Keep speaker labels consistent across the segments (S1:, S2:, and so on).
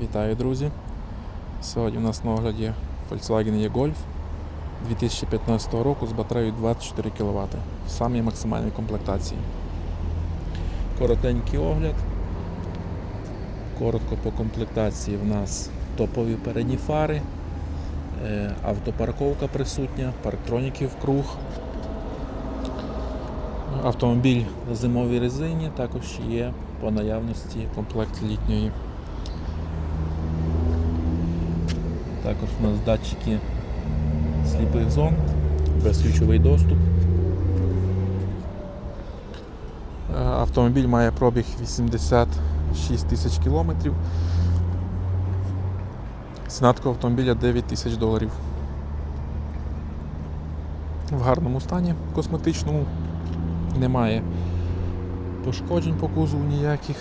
S1: Вітаю, друзі! Сьогодні у нас на огляді Volkswagen E-Golf 2015 року з батареєю 24 кВт в самій максимальній комплектації. Коротенький огляд. Коротко по комплектації в нас топові передні фари, е, автопарковка присутня, парктроніки в круг. Автомобіль на зимовій резині також є по наявності комплект літньої. Також у нас датчики сліпих зон, безключовий доступ. Е, Автомобіль має пробіг 86 тисяч кілометрів. Ціна автомобіля 9 тисяч доларів. В гарному стані косметичному. Немає пошкоджень по кузову ніяких.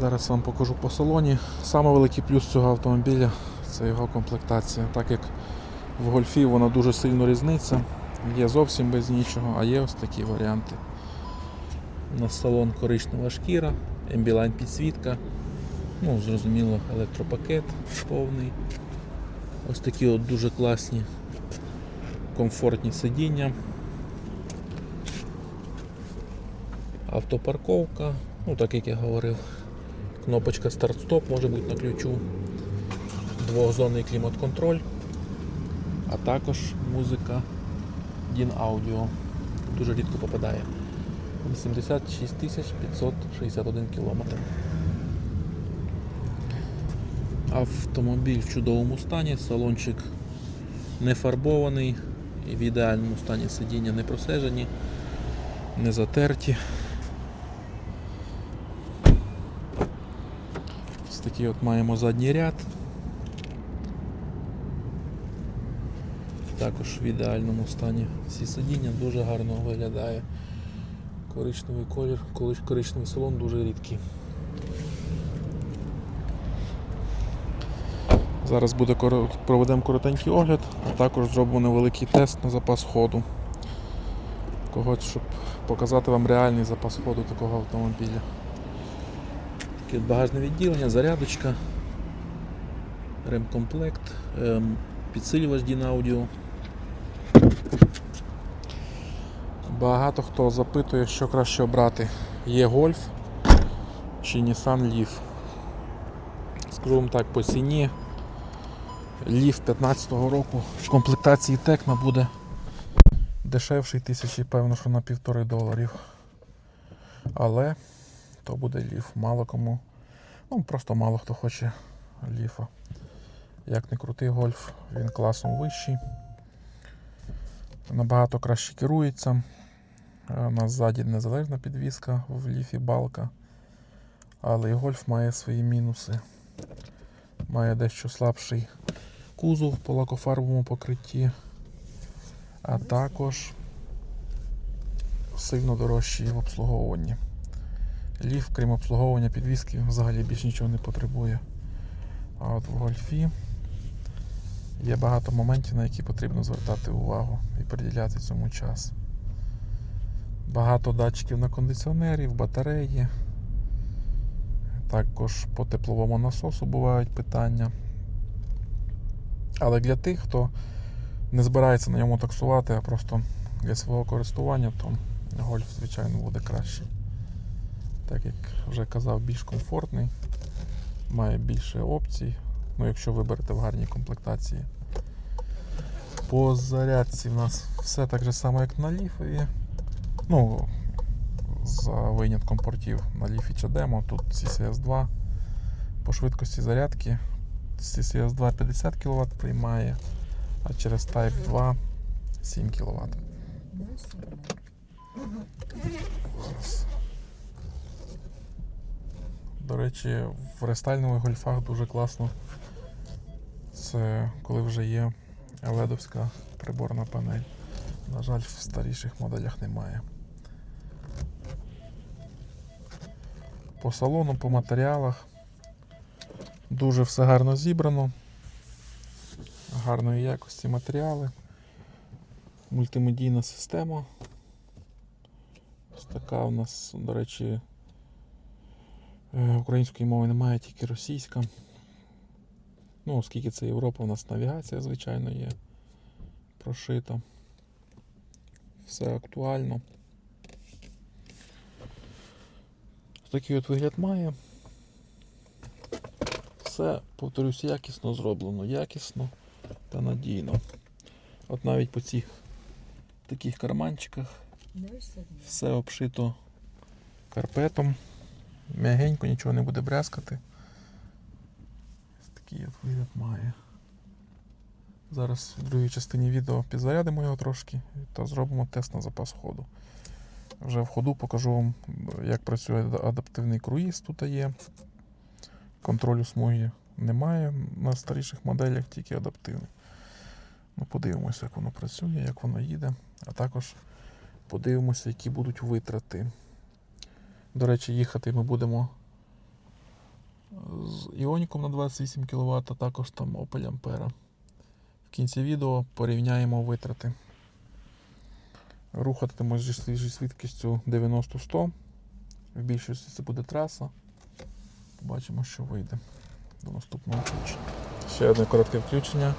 S1: Зараз вам покажу по салоні. Саме великий плюс цього автомобіля це його комплектація. Так як в гольфі вона дуже сильно різниця. Є зовсім без нічого, а є ось такі варіанти. У нас салон коричнева шкіра, ембілайн підсвітка, ну, зрозуміло, електропакет повний. Ось такі от дуже класні комфортні сидіння. Автопарковка, ну так як я говорив, кнопочка старт-стоп може бути на ключу, двохзонний клімат-контроль, а також музика DIN Audio. Дуже рідко попадає. 86 561 кілометр. Автомобіль в чудовому стані, салончик не фарбований в ідеальному стані сидіння не просежені, не затерті. Такий от маємо задній ряд. Також в ідеальному стані всі сидіння дуже гарно виглядає. Коричневий колір, коричневий салон дуже рідкий. Зараз буде проведемо коротенький огляд, а також зробимо невеликий тест на запас ходу. Когось, щоб показати вам реальний запас ходу такого автомобіля. Таке багажне відділення, зарядочка, ремкомплект, ем, підсилювач DIN Audio. Багато хто запитує, що краще обрати. Є Golf чи Nissan Leaf. Скажу вам так, по ціні Leaf 15-го року в комплектації Tecna буде дешевший тисячі, певно, що на півтори доларів. Але то буде Leaf. Мало кому. Ну, просто мало хто хоче ліфа. Як не крутий гольф, він класом вищий. Набагато краще керується. Е, У нас ззаді незалежна підвіска в ліфі балка. Але і гольф має свої мінуси. Має дещо слабший кузов по лакофарбовому покритті, а також сильно дорожчий в обслуговуванні. Ліф, крім обслуговування підвіски, взагалі більш нічого не потребує. А от в гольфі є багато моментів, на які потрібно звертати увагу і приділяти цьому час. Багато датчиків на кондиціонері, в батареї. Також по тепловому насосу бувають питання. Але для тих, хто не збирається на ньому таксувати, а просто для свого користування, то гольф, звичайно, буде кращий. Так як вже казав, більш комфортний, має більше опцій, ну якщо виберете в гарній комплектації. По зарядці в нас все так же само, як на ліфові. Ну, за винятком портів на ліфі чи демо, тут CCS 2. По швидкості зарядки CCS 2 50 кВт приймає, а через Type 2 7 кВт. Зараз. До речі, в рестайльнових гольфах дуже класно. Це коли вже є ледовська приборна панель. На жаль, в старіших моделях немає. По салону, по матеріалах. Дуже все гарно зібрано. Гарної якості матеріали. Мультимедійна система. Ось така у нас, до речі, Української мови немає, тільки російська. Ну, оскільки це Європа, у нас навігація, звичайно, є прошита. Все актуально. Такий от вигляд має. Все, повторюсь, якісно зроблено, якісно та надійно. От навіть по цих таких карманчиках все обшито карпетом. М'ягенько, нічого не буде брязкати. Такий от вигляд має. Зараз в другій частині відео підзарядимо його трошки та зробимо тест на запас ходу. Вже в ходу покажу вам, як працює адаптивний круїз. Тут є. Контролю смуги немає на старіших моделях, тільки адаптивний. Ну, подивимося, як воно працює, як воно їде, а також подивимося, які будуть витрати. До речі, їхати ми будемо з Іоніком на 28 кВт, а також там Opel Ampera. В кінці відео порівняємо витрати. Рухатимось зі швидкістю 90-100. В більшості це буде траса. Побачимо, що вийде до наступного включення. Ще одне коротке включення.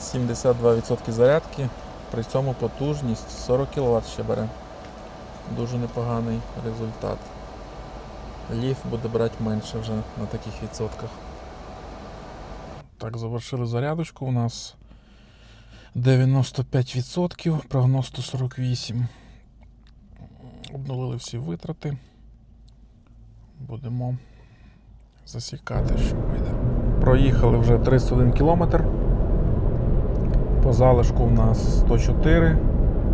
S1: 72% зарядки. При цьому потужність 40 кВт ще бере. Дуже непоганий результат. Ліф буде брати менше вже на таких відсотках. Так, завершили зарядочку. У нас 95%, прогноз 148. Обнулили всі витрати. Будемо засікати, що вийде. Проїхали вже 31 кілометр. По залишку у нас 104,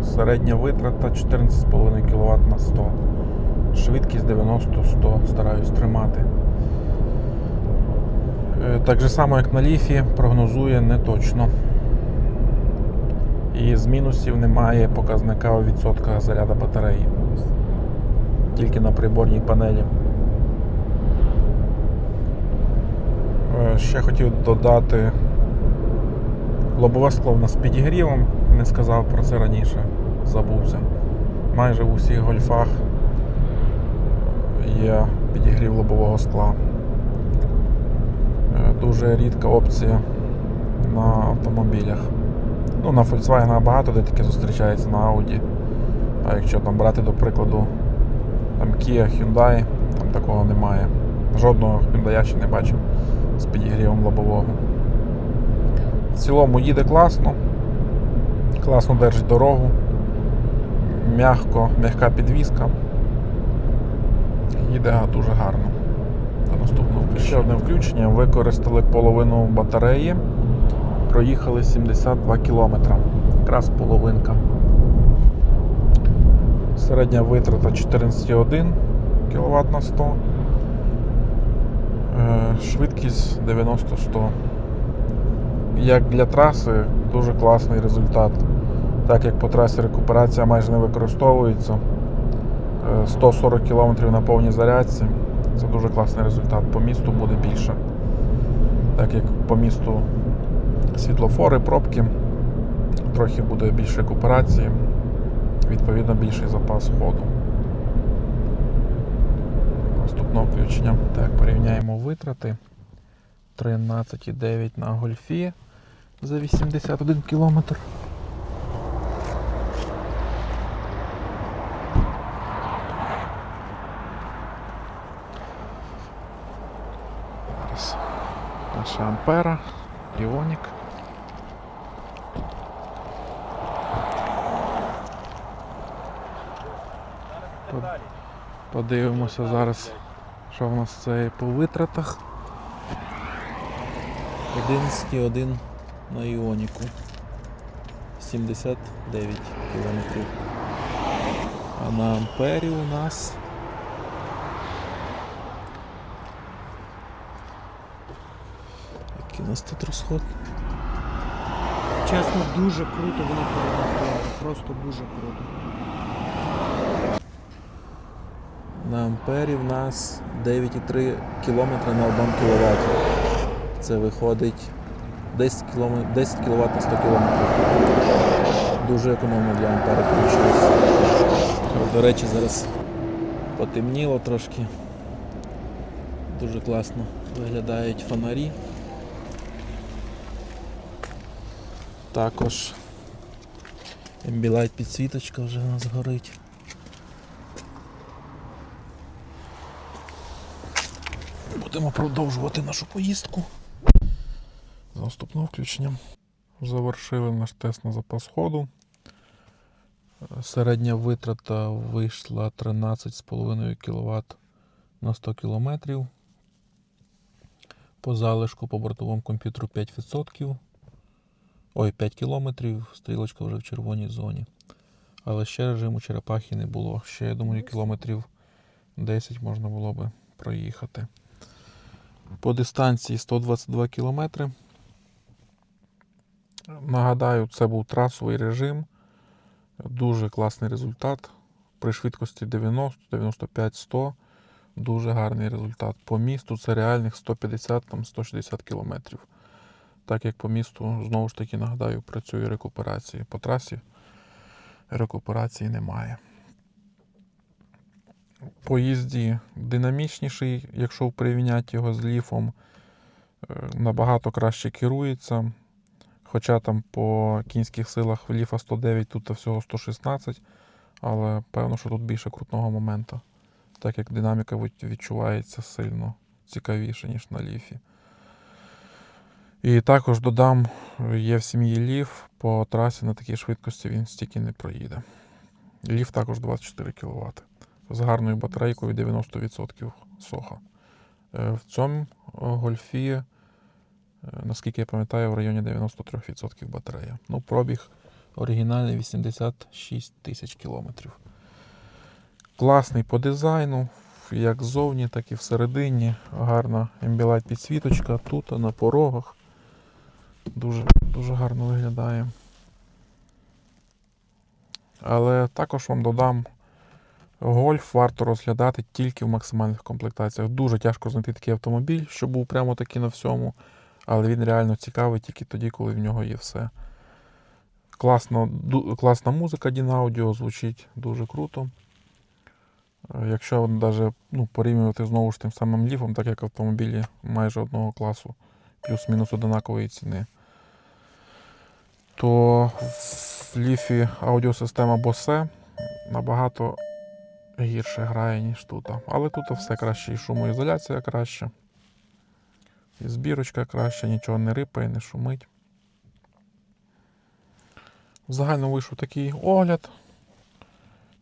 S1: середня витрата 14,5 кВт на 100. Швидкість 90-100 стараюсь тримати. Е, Так же само, як на ліфі, прогнозує не точно. І з мінусів немає показника у відсотках заряду батареї. Тільки на приборній панелі. Е, Ще хотів додати лобове скло в нас з підігрівом, не сказав про це раніше, забувся. Майже в усіх гольфах є підігрів лобового скла. Е, Дуже рідка опція на автомобілях. Ну, на Volkswagen багато де таке зустрічається на Audi. А якщо там брати до прикладу там Kia, Hyundai, там такого немає. Жодного Hyundai я ще не бачив з підігрівом лобового. В цілому їде класно, класно держить дорогу, м'ягко, м'яка підвізка. Їде дуже гарно. Наступного. Ще одне включення. Використали половину батареї, проїхали 72 км. Якраз половинка. Середня витрата 14,1 кВт на 100. Е, Швидкість 90-100. Як для траси, дуже класний результат. Так як по трасі рекуперація майже не використовується. Е, 140 км на повній зарядці. Це дуже класний результат. По місту буде більше. Так як по місту світлофори, пробки, трохи буде більше рекуперації, відповідно більший запас ходу. Наступного включення. Так, порівняємо витрати. 13,9 на гольфі за 81 кілометр. Зараз наша Ампера, Іонік. Подивимося зараз, що в нас це по витратах. 11,1 на Іоніку. 79 кілометрів. А на Ампері у нас який у нас тут розход?
S2: Чесно, дуже круто воно перераховано. Просто дуже круто.
S1: На Ампері в нас 9,3 км на 1 кВт. Це виходить 10 км, 10 кВт на 100 км. Дуже економно для Ампера вийшло. До речі, зараз потемніло трошки. Дуже класно виглядають фонарі. Також Ambilight підсвіточка вже у нас горить. Будемо продовжувати нашу поїздку. Наступного включення. Завершили наш тест на запас ходу. Середня витрата вийшла 13,5 кВт на 100 км. По залишку по бортовому комп'ютеру 5%. Ой, 5 км, стрілочка вже в червоній зоні. Але ще режиму черепахи не було. Ще, я думаю, кілометрів 10 можна було би проїхати. По дистанції 122 км. Нагадаю, це був трасовий режим. Дуже класний результат. При швидкості 90, 95, 100. Дуже гарний результат. По місту це реальних 150 там 160 кілометрів. Так як по місту, знову ж таки, нагадаю, працює рекуперація. По трасі рекуперації немає. По їзді динамічніший, якщо порівняти його з ліфом, е, набагато краще керується. Хоча там по кінських силах в ліфа 109, тут всього 116, але певно, що тут більше крутного моменту, так як динаміка відчувається сильно цікавіше, ніж на ліфі. І також додам, є в сім'ї ліф, по трасі на такій швидкості він стільки не проїде. Ліф також 24 кВт. З гарною батарейкою 90% соха. Е, В цьому гольфі, наскільки я пам'ятаю, в районі 93% батарея. Ну, пробіг оригінальний 86 тисяч кілометрів. Класний по дизайну, як ззовні, так і всередині. Гарна Ambilight підсвіточка тут, на порогах. Дуже, дуже гарно виглядає. Але також вам додам, гольф варто розглядати тільки в максимальних комплектаціях. Дуже тяжко знайти такий автомобіль, що був прямо таки на всьому, але він реально цікавий тільки тоді, коли в нього є все. Класно, класна музика Дін Аудіо звучить дуже круто. Е, Якщо навіть ну, порівнювати знову ж тим самим ліфом, так як автомобілі майже одного класу, плюс-мінус однакової ціни, то в ліфі аудіосистема Bose набагато гірше грає, ніж тут. Але тут все краще, і шумоізоляція краща, і збірочка краща, нічого не рипає, не шумить. Загально вийшов такий огляд.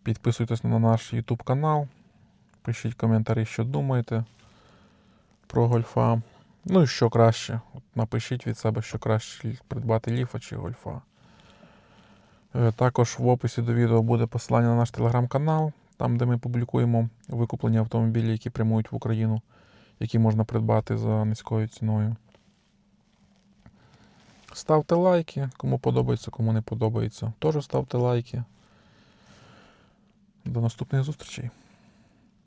S1: Підписуйтесь на наш YouTube канал. Пишіть коментарі, що думаєте про гольфа. Ну і що краще. От напишіть від себе, що краще придбати ліфа чи гольфа. Е, Також в описі до відео буде посилання на наш телеграм-канал, там, де ми публікуємо викуплені автомобілі, які прямують в Україну, які можна придбати за низькою ціною. Ставте лайки, кому подобається, кому не подобається. Теж ставте лайки. До наступних зустрічей.